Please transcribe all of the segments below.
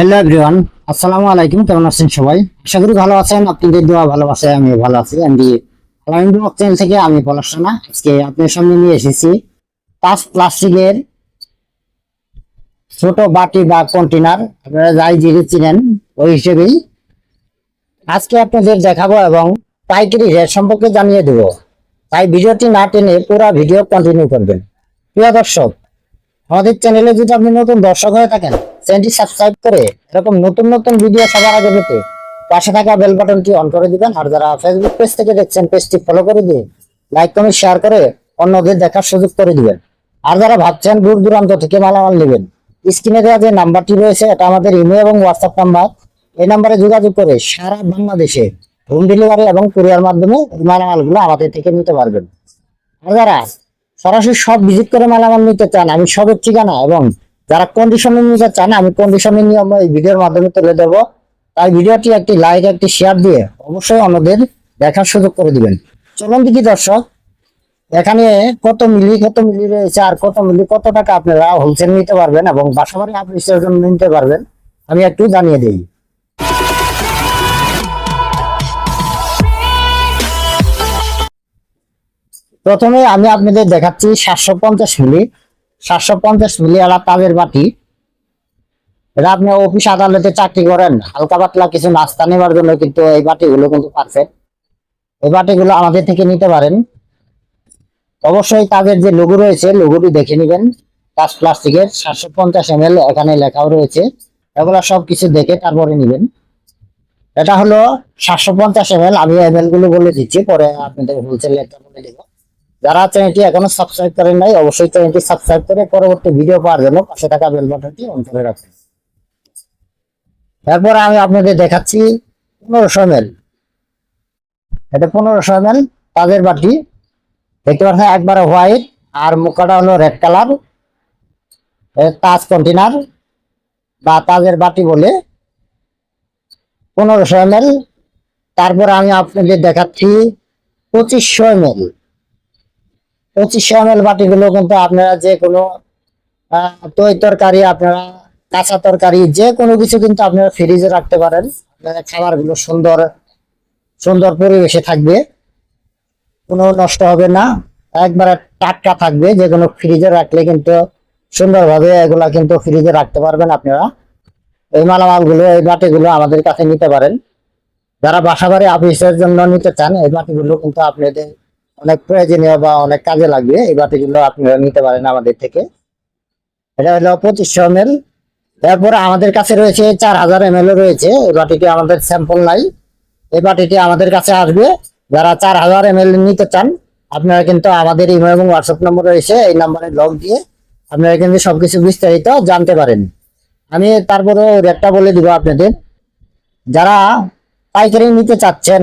Hello everyone, আসসালামু আলাইকুম, কেমন আছেন সবাই? আশা করি ভালো আছেন, আপনাদের দোয়া ভালোবাসে আমি ভালো আছি। আমি আলামিন ব্লগ চ্যানেল থেকে আমি পলাশনা, আজকে আপনার সামনে নিয়ে এসেছি। পাঁচ প্লাস্টিকের ছোট বাটি বা কন্টেনার আপনারা যাই জিনিস চিনেন, ওই হিসেবেই আজকে আপনাদের দেখাবো এবং পাইকারি রেট সম্পর্কে জানিয়ে দেবো। তাই ভিডিওটি না টেনে পুরো ভিডিও কন্টিনিউ করবেন। প্রিয় দর্শক, আমাদের চ্যানেলে যদি আপনি নতুন দর্শক হয়ে থাকেন চ্যানেলটি সাবস্ক্রাইব করে এরকম নতুন নতুন ভিডিও সবার আগে পেতে পাশে থাকা বেল বাটনটি অন করে দিবেন। আর যারা ফেসবুক পেজ থেকে দেখছেন পেজটি ফলো করে দিয়ে লাইক কমেন্ট শেয়ার করে অন্যদের দেখার সুযোগ করে দিবেন। আর যারা ভাবছেন দূর দূরান্ত থেকে মালামাল নেবেন স্ক্রিনে দেওয়া যে নাম্বারটি রয়েছে, এটা আমাদের ইমেল এবং হোয়াটসঅ্যাপ নাম্বার এই নাম্বারে যোগাযোগ করে সারা বাংলাদেশে হোম ডেলিভারি এবং কুরিয়ার মাধ্যমে মালামালগুলো আমাদের থেকে নিতে পারবেন। আর যারা সরাসরি সব ভিজিট করে মালামাল নিতে চান, আমি সবের ঠিকানা এবং যারা কন্ডিশনে নিতে চান আমি কন্ডিশনের নিয়ম এই ভিডিওর মাধ্যমে তুলে দেবো তাই ভিডিওটি একটি লাইক একটি শেয়ার দিয়ে অবশ্যই অন্যদের দেখার সুযোগ করে দিবেন। চলুন দেখি দর্শক, এখানে কত মিলি কত মিলি রয়েছে আর কত মিলি, কত টাকা আপনারা হোলসেল নিতে পারবেন এবং বাসাবাড়ি অফিসের জন্য নিতে পারবেন, আমি একটু জানিয়ে দিই। প্রথমে আমি আপনাদের দেখাচ্ছি সাতশো পঞ্চাশ মিলি। সাতশো পঞ্চাশ মিলি আলা তাদের বাটি। এটা আপনি অফিস আদালতে চাকরি করেন, হালকা পাতলা কিছু নাস্তা নেওয়ার জন্য কিন্তু এই বাটিগুলো কিন্তু পারফেক্ট এই বাটিগুলো আমাদের থেকে নিতে পারেন। অবশ্যই তাদের যে লোগো রয়েছে লোগোটি দেখে নেবেন। কাজ প্লাস্টিকের সাতশো পঞ্চাশ এম এখানে লেখাও রয়েছে। এগুলো সব কিছু দেখে তারপরে নেবেন। এটা হলো সাতশো পঞ্চাশ এম আমি এমগুলো বলে দিচ্ছি, পরে আপনাদের হোলসেল রেটটা বলে দেবো। যারা চ্যানেলটি এখনও সাবস্ক্রাইব করেন নাই, অবশ্যই চ্যানেলটি সাবস্ক্রাইব করে পরবর্তী ভিডিও পাওয়ার জন্য পাশে থাকা বেল বাটনটি অন করে রাখুন। তারপরে আমি আপনাদের দেখাচ্ছি পনেরোশো এম এটা পনেরোশো এম তাদের বাটি। দেখতে পাচ্ছেন, একবারে হোয়াইট আর মুখাটা হলো রেড কালার তাজ কন্টেনার বা তাজের বাটি বলে। পনেরোশো এম তারপর আমি আপনাদের দেখাচ্ছি পঁচিশশো এম পঁচিশশো এম এল বাটিগুলো কিন্তু আপনারা যে কোনো তৈ তরকারি আপনারা, কাঁচা তরকারি যে কোনো কিছু কিন্তু আপনারা ফ্রিজে রাখতে পারেন। আপনাদের খাবারগুলো সুন্দর সুন্দর পরিবেশে থাকবে। কোনো নষ্ট হবে না। একবারে টাটকা থাকবে। যে কোনো ফ্রিজে রাখলে কিন্তু সুন্দরভাবে এগুলা কিন্তু ফ্রিজে রাখতে পারবেন আপনারা। এই মালামালগুলো, এই বাটিগুলো আমাদের কাছে নিতে পারেন। যারা বাসাবাড়ি অফিসের জন্য নিতে চান, এই বাটিগুলো কিন্তু আপনাদের অনেক প্রয়োজনীয় বা অনেক কাজে লাগবে, এই বাটিগুলো আপনারা নিতে পারেন আমাদের থেকে। এটা হলো পঁচিশশো এম এল তারপরে আমাদের কাছে রয়েছে চার হাজার এম রয়েছে। এই বাটিটি আমাদের স্যাম্পল নাই। এই বাটিটি আমাদের কাছে আসবে। যারা চার হাজার এম নিতে চান, আপনারা কিন্তু আমাদের ইমেল এবং হোয়াটসঅ্যাপ নম্বর রয়েছে, এই নাম্বারে লগ দিয়ে আপনারা কিন্তু সবকিছু বিস্তারিত জানতে পারেন। আমি তারপরে রেটটা বলে দিব আপনাদের। যারা পাইকারি নিতে চাচ্ছেন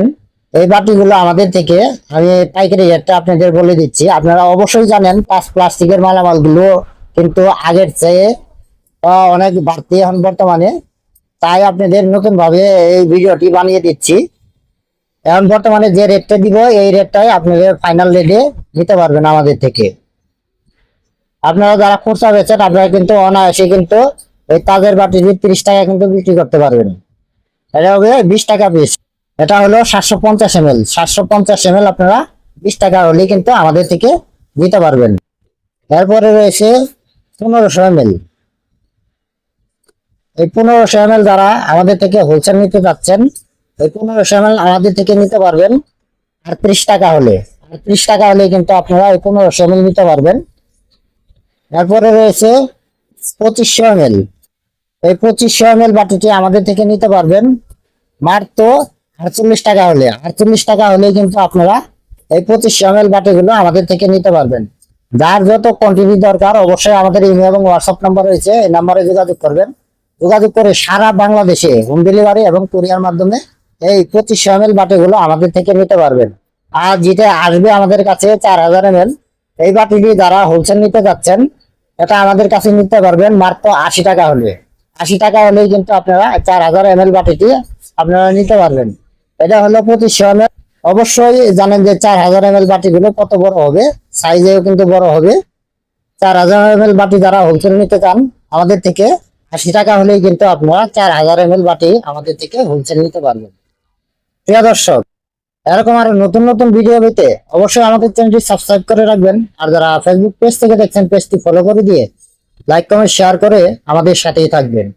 এই বাটিগুলো আমাদের থেকে আমি পাইকারি রেটটা আপনাদের বলে দিচ্ছি। আপনারা অবশ্যই জানেন পাঁচ প্লাস্টিকের মালামালগুলো কিন্তু আগের চেয়ে অনেক বাড়তি এখন বর্তমানে। তাই আপনাদের নতুনভাবে এই ভিডিওটি বানিয়ে দিচ্ছি। এখন বর্তমানে যে রেটটা দিব, এই রেটটাই আপনাদের ফাইনাল রেটে নিতে পারবেন আমাদের থেকে। আপনারা যারা খুচরা বেচেন, আপনারা কিন্তু অনায়াসে কিন্তু এই তাজের বাটি দিয়ে তিরিশ টাকা কিন্তু বিক্রি করতে পারবেন। এটা হবে বিশ টাকা পিস এটা হলো সাতশো পঞ্চাশ এম এল সাতশো পঞ্চাশ এম এল আপনারা বিশ টাকা হলে কিন্তু আমাদের থেকে নিতে পারবেন। এরপরে রয়েছে পনেরোশো এম এল এই পনেরোশো এম এল যারা আমাদের থেকে হোলসেল নিতে যাচ্ছেন এই পনেরোশো এম এল আমাদের থেকে নিতে পারবেন আর ত্রিশ টাকা হলে। আর ত্রিশ টাকা হলে কিন্তু আপনারা এই পনেরোশো এম এল নিতে পারবেন। এরপরে রয়েছে পঁচিশশো এম এল এই পঁচিশশো এম এল বাটিটি আমাদের থেকে নিতে পারবেন মাত্র আটচল্লিশ টাকা হলে, আটচল্লিশ টাকা হলে কিন্তু আপনারা এই পঁচিশশো এম এল বাটিগুলো আমাদের থেকে নিতে পারবেন। যার যত কোয়ান্টিটি দরকার, অবশ্যই আমাদের ইমেল এবং হোয়াটসঅ্যাপ নাম্বার রয়েছে, এই নাম্বারে যোগাযোগ করবেন। যোগাযোগ করে সারা বাংলাদেশে হোম ডেলিভারি এবং কুরিয়ার মাধ্যমে এই পঁচিশশো এম এল বাটিগুলো আমাদের থেকে নিতে পারবেন। আর যেটা আসবে আমাদের কাছে চার হাজার এম এল এই বাটিটি যারা হোলসেল নিতে যাচ্ছেন, এটা আমাদের কাছে নিতে পারবেন মাত্র আশি টাকা হলে। আশি টাকা হলেই কিন্তু আপনারা চার হাজার এম এল বাটিটি আপনারা নিতে পারবেন। এটা হলো এম অবশ্যই জানেন যে চার হাজার এম বাটিগুলো কত বড় হবে? সাইজেও কিন্তু বড় হবে। চার হাজার এম বাটি যারা হোলসেল নিতে চান, আমাদের থেকে আশি টাকা হলেই কিন্তু আপনারা চার হাজার এম বাটি আমাদের থেকে হোলসেল নিতে পারবেন। প্রিয় দর্শক, এরকম আরও নতুন নতুন ভিডিও পেতে অবশ্যই আমাদের চ্যানেলটি সাবস্ক্রাইব করে রাখবেন। আর যারা ফেসবুক পেজ থেকে দেখছেন পেজটি ফলো করে দিয়ে লাইক কমেন্ট শেয়ার করে আমাদের সাথেই থাকবেন।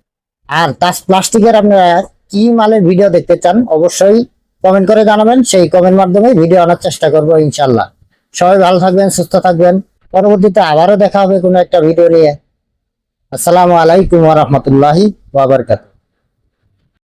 আর তাজ প্লাস্টিকের আপনারা কি মালের ভিডিও দেখতে চান অবশ্যই কমেন্ট করে জানাবেন। সেই কমেন্ট মাধ্যমে ভিডিও আনার চেষ্টা করব ইনশাল্লাহ সবাই ভালো থাকবেন, সুস্থ থাকবেন। পরবর্তীতে আবারও দেখা হবে কোনো একটা ভিডিও নিয়ে। আসসালামু আলাইকুম রহমতুল্লাহি বাবরকাত